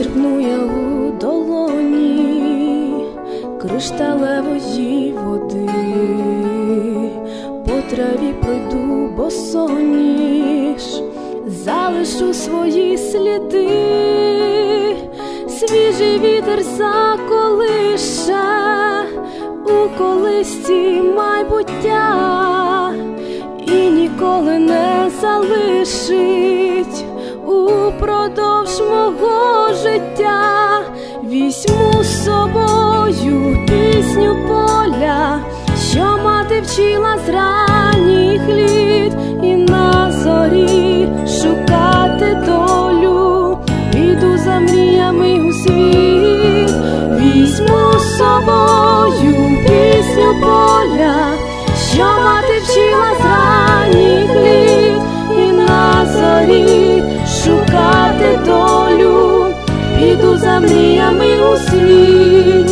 Зачерпну я у долоні кришталевої води, по траві пройду босоніж, залишу свої сліди, свіжий вітер заколише у колисці майбуття і ніколи не залишить упродовж мого життя. Візьму з собою пісню поля, що мати вчила з ранніх літ, і на зорі шукати долю, піду за мріями у світ, візьму з собою пісню поля, що мати вчила з ранніх за мріями у світ,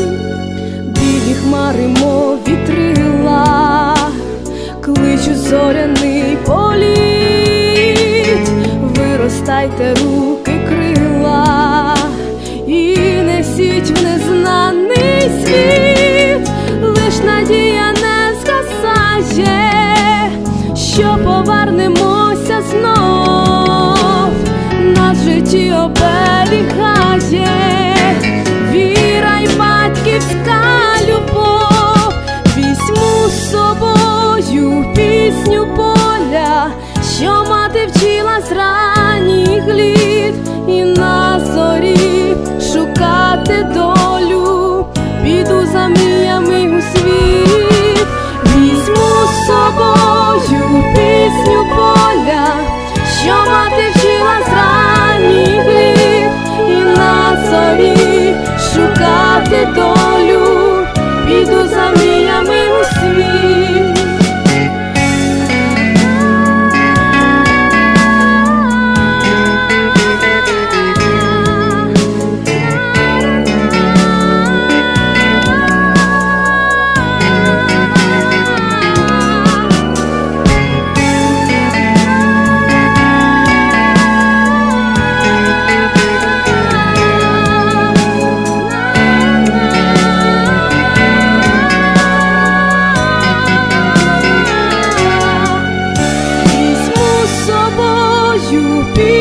білі хмари, мов вітрила, кличуть зоряний політ, виростайте руки крила і несіть в незнаний світ, лиш надія не згасає, що повернемося знов, нас в житті оберігає, шукати долю,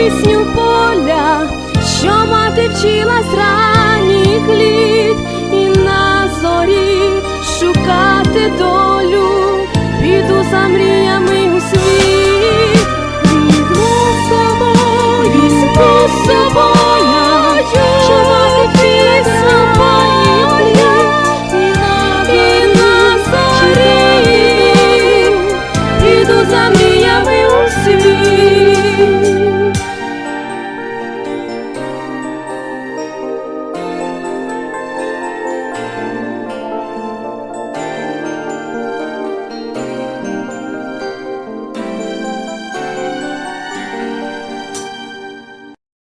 difícil. Por...